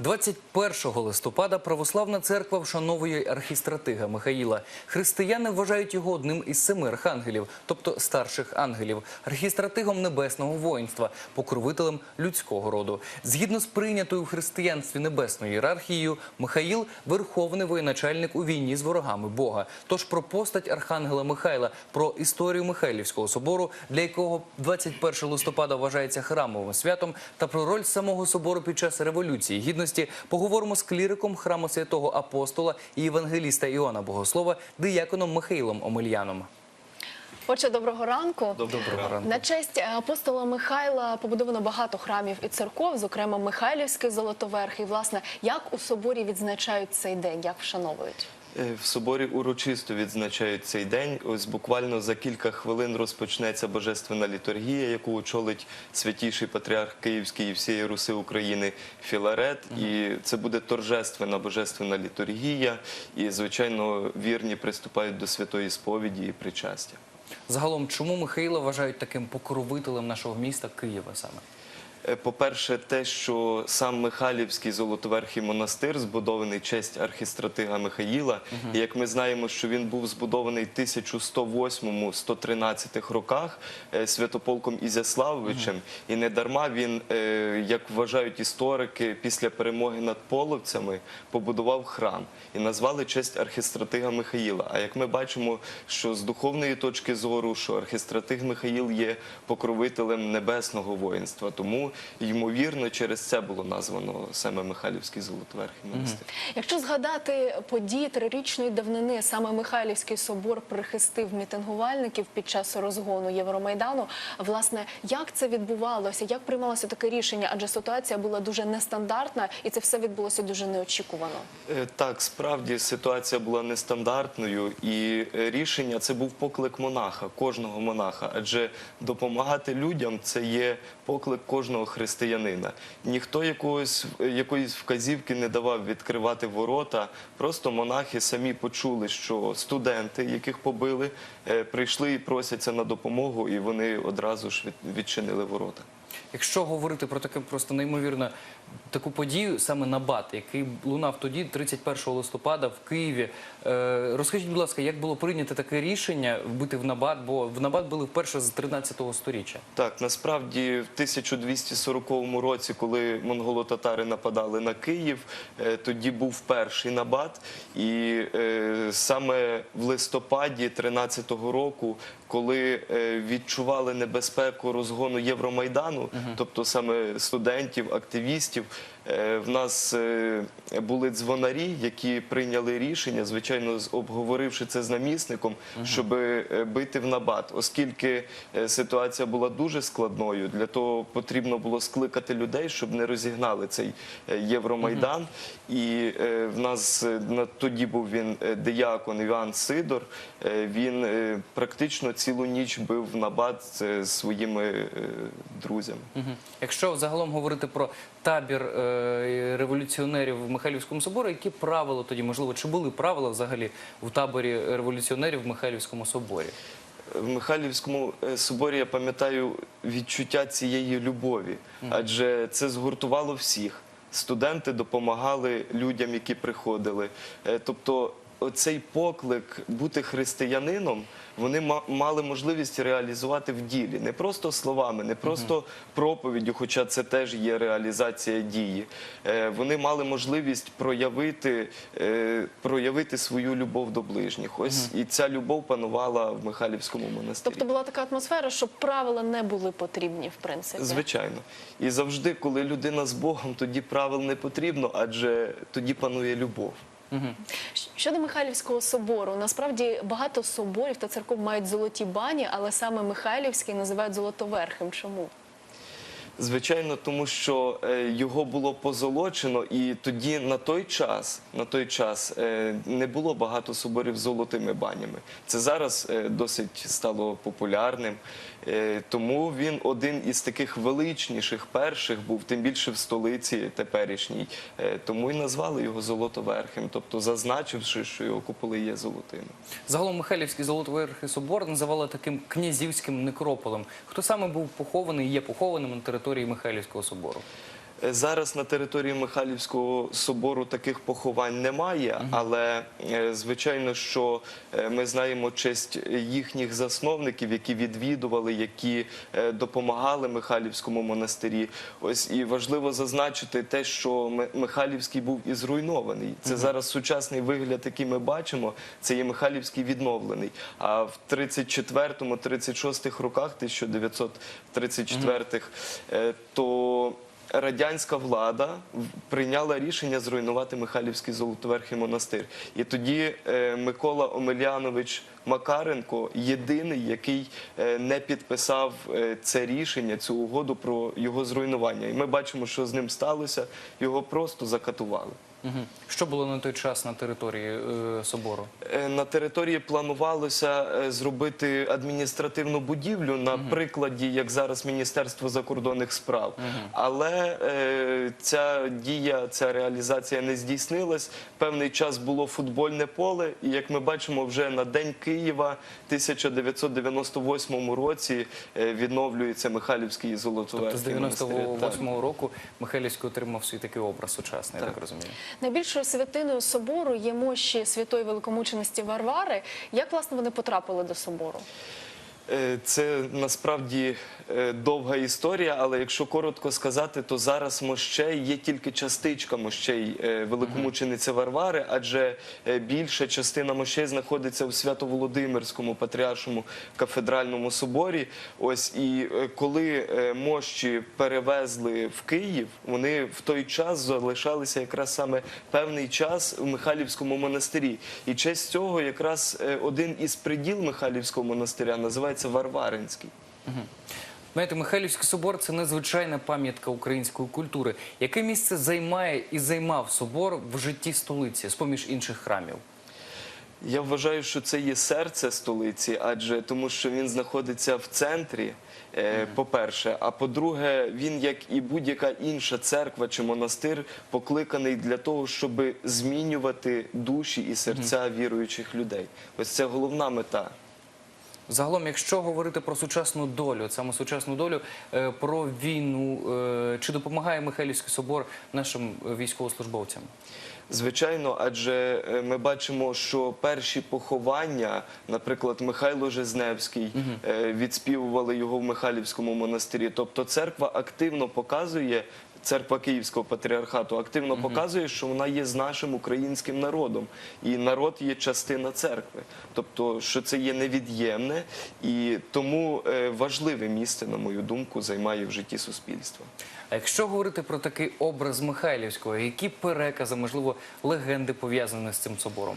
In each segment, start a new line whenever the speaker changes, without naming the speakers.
21 листопада православна церква вшановує архістратига Михаїла. Християни вважають його одним із семи архангелів, тобто старших ангелів, архістратигом небесного воїнства, покровителем людського роду. Згідно з прийнятою в християнстві небесною ієрархією, Михаїл верховний воєначальник у війні з ворогами Бога. Тож про постать архангела Михайла, про історію Михайлівського собору, для якого 21 листопада вважається храмовим святом, та про роль самого собору під час революції гідності поговоримо з кліриком храму святого апостола і євангеліста Іоанна Богослова, дияконом Михайлом Омельяном.
Отже, доброго ранку.
Доброго ранку.
На честь е, апостола Михайла побудовано багато храмів і церков, зокрема Михайлівський Золотоверх. І власне, як у соборі відзначають цей день, як вшановують?
Е, В соборі урочисто відзначають цей день. Ось буквально за кілька хвилин розпочнеться божественна літургія, яку очолить святіший патріарх Київський і всієї Руси України Філарет. І це буде торжественна божественна літургія. І, звичайно, вірні приступають до святої сповіді і причастя.
Загалом, чому Михаїла вважають таким покровителем нашого міста Києва саме?
Е, По-перше, те, що сам Михайлівський Золотоверхий монастир збудований честь архістратига Михаїла, і як ми знаємо, що він був збудований в 1108-113 роках е, святополком Ізяславовичем, і не дарма він, е, як вважають історики, після перемоги над половцями побудував храм і назвали честь архістратига Михаїла. А як ми бачимо, що з духовної точки зору, що архістратиг Михаїл є покровителем небесного воїнства, тому ймовірно через це було названо саме Михайлівський Золотоверхий монастир.
Якщо згадати події трирічної давнини, саме Михайлівський собор прихистив мітингувальників під час розгону Євромайдану. Власне, як це відбувалося? Як приймалося таке рішення? Адже ситуація була дуже нестандартна, і це все відбулося дуже неочікувано.
Е, Так, справді ситуація була нестандартною, і е, рішення це був поклик монаха, кожного монаха. Адже допомагати людям це є поклик кожного християнина. Ніхто якогось якоїсь вказівки не давав відкривати ворота. Просто монахи самі почули, що студенти, яких побили, е, прийшли і просяться на допомогу, і вони одразу ж відчинили ворота.
Якщо говорити про таке просто неймовірно таку подію, саме набат, який лунав тоді, 31 листопада в Києві. Е, розкажіть, будь ласка, як було прийнято таке рішення вбити в набат? Бо в набат були вперше з 13 сторіччя.
Так, насправді в 1240 році, коли монголо-татари нападали на Київ, е, тоді був перший набат. І е, саме в листопаді 13-го року, коли відчували небезпеку розгону Євромайдану, тобто саме студентів, активістів, е, в нас е, були дзвонарі, які прийняли рішення, звичайно, обговоривши це з намісником, щоб е, бити в набат, оскільки ситуація була дуже складною. Для того потрібно було скликати людей, щоб не розігнали цей Євромайдан. І в нас на тоді був він диякон Іван Сидор. Він практично цілу ніч бив в набат е, з своїми друзями.
Якщо загалом говорити про табір е, революціонерів в Михайлівському соборі, які правила тоді можливо чи були правила взагалі в таборі революціонерів в Михайлівському соборі?
В Михайлівському е, соборі я пам'ятаю відчуття цієї любові, адже це згуртувало всіх. Студенти допомагали людям, які приходили. Е, Тобто, оцей поклик бути християнином вони ма- мали можливість реалізувати в ділі, не просто словами, не просто проповіддю, хоча це теж є реалізація дії. Е, Вони мали можливість проявити, е, проявити свою любов до ближніх. Ось і ця любов панувала в Михайлівському монастирі.
Тобто була така атмосфера, що правила не були потрібні, в принципі.
Звичайно. І завжди, коли людина з Богом, тоді правил не потрібно, адже тоді панує любов.
Щодо Михайлівського собору, насправді багато соборів та церков мають золоті бані, але саме Михайлівський називають золотоверхим. Чому?
Звичайно, тому що е, його було позолочено, і тоді на той час, на той час е, не було багато соборів з золотими банями. Це зараз е, досить стало популярним. Тому він один із таких величніших перших був, тим більше в столиці теперішній. Тому і назвали його Золотоверхим, тобто зазначивши, що його куполи є золотими.
Загалом Михайлівський Золотоверхий собор називали таким князівським некрополем. Хто саме був похований є похованим на території Михайлівського собору?
Е, Зараз на території Михайлівського собору таких поховань немає, але е, звичайно, що е, ми знаємо честь їхніх засновників, які відвідували, які допомагали Михайлівському монастирі. Ось і важливо зазначити те, що Михайлівський був і зруйнований. Це зараз сучасний вигляд, який ми бачимо. Це є Михайлівський відновлений. А в 34-36 роках, 1934-х, е, то радянська влада прийняла рішення зруйнувати Михайлівський Золотоверхий монастир. І тоді е, Микола Омелянович Макаренко єдиний, який е, не підписав е, це рішення, цю угоду про його зруйнування. І ми бачимо, що з ним сталося. Його просто закатували.
Що було на той час на території е, собору?
Е, На території планувалося е, зробити адміністративну будівлю на прикладі, як зараз Міністерство закордонних справ. Але е, ця дія, ця реалізація не здійснилась. Певний час було футбольне поле, і як ми бачимо, вже на День Києва 1998 році відновлюється Михайлівський
Тобто з
Золотоверхий монастир. Так.
98-го року Михайлівський отримав свій такий образ сучасний, я так розумію.
Найбільшою святиною собору є мощі святої великомученості Варвари. Як власне вони потрапили до собору?
Е, Це насправді е, довга історія, але якщо коротко сказати, то зараз мощей є тільки частичка мощей е, великомучениці Варвари, адже більша частина мощей знаходиться у Свято-Володимирському патріаршому кафедральному соборі. Ось і коли мощі перевезли в Київ, вони в той час залишалися якраз саме певний час в Михайлівському монастирі. І честь цього якраз один із приділ Михайлівського монастиря називається Варваринський.
Знаєте, Михайлівський собор це незвичайна пам'ятка української культури. Яке місце займає і займав собор в житті столиці, з поміж інших храмів?
Я вважаю, що це є серце столиці, адже тому, що він знаходиться в центрі. е, По-перше, а по-друге, він, як і будь-яка інша церква чи монастир, покликаний для того, щоб змінювати душі і серця віруючих людей. Ось це головна мета.
Загалом, якщо говорити про сучасну долю, саме сучасну долю, е, про війну, е, чи допомагає Михайлівський собор нашим військовослужбовцям?
Звичайно, адже е, ми бачимо, що перші поховання, наприклад, Михайло Жизневський, відспівували його в Михайлівському монастирі. Тобто церква активно показує. Церква Київського патріархату активно показує, що вона є з нашим українським народом, і народ є частина церкви, тобто що це є невід'ємне, і тому е, важливе місце, на мою думку, займає в житті суспільства.
А якщо говорити про такий образ Михайлівського, які перекази, можливо, легенди пов'язані з цим собором?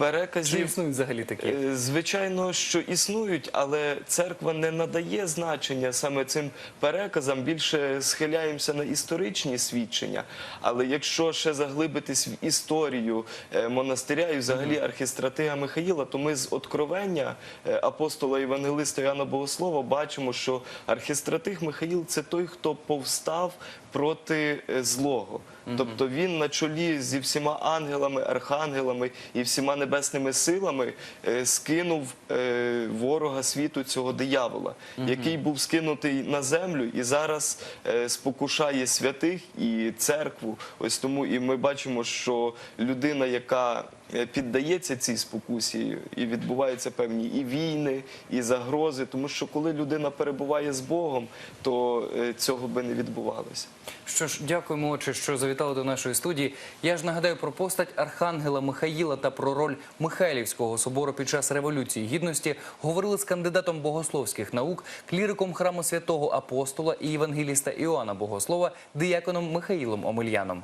Е,
Чи існують взагалі такі?
Е, Звичайно, що існують, але церква не надає значення саме цим переказам. Більше схиляємося на історичні свідчення. Але якщо ще заглибитись в історію е, монастиря і взагалі архістратига Михаїла, то ми з откровення е, апостола Євангелиста Іоанна Богослова бачимо, що архістратиг Михаїл це той, хто повстав проти е, злого. Тобто він на чолі зі всіма ангелами, архангелами і всіма небесними силами е, скинув е, ворога світу цього диявола, який був скинутий на землю і зараз спокушає святих і церкву. Ось тому і ми бачимо, що людина, яка піддається цій спокусі, і відбуваються певні і війни, і загрози, тому що коли людина перебуває з Богом, то е, цього би не відбувалося.
Що ж, дякуємо, отче, що завітали до нашої студії. Я ж нагадаю про постать Архангела Михаїла та про роль Михайлівського собору під час Революції Гідності говорили з кандидатом богословських наук, кліриком храму святого апостола і євангеліста Іоанна Богослова, дияконом Михаїлом Омельяном.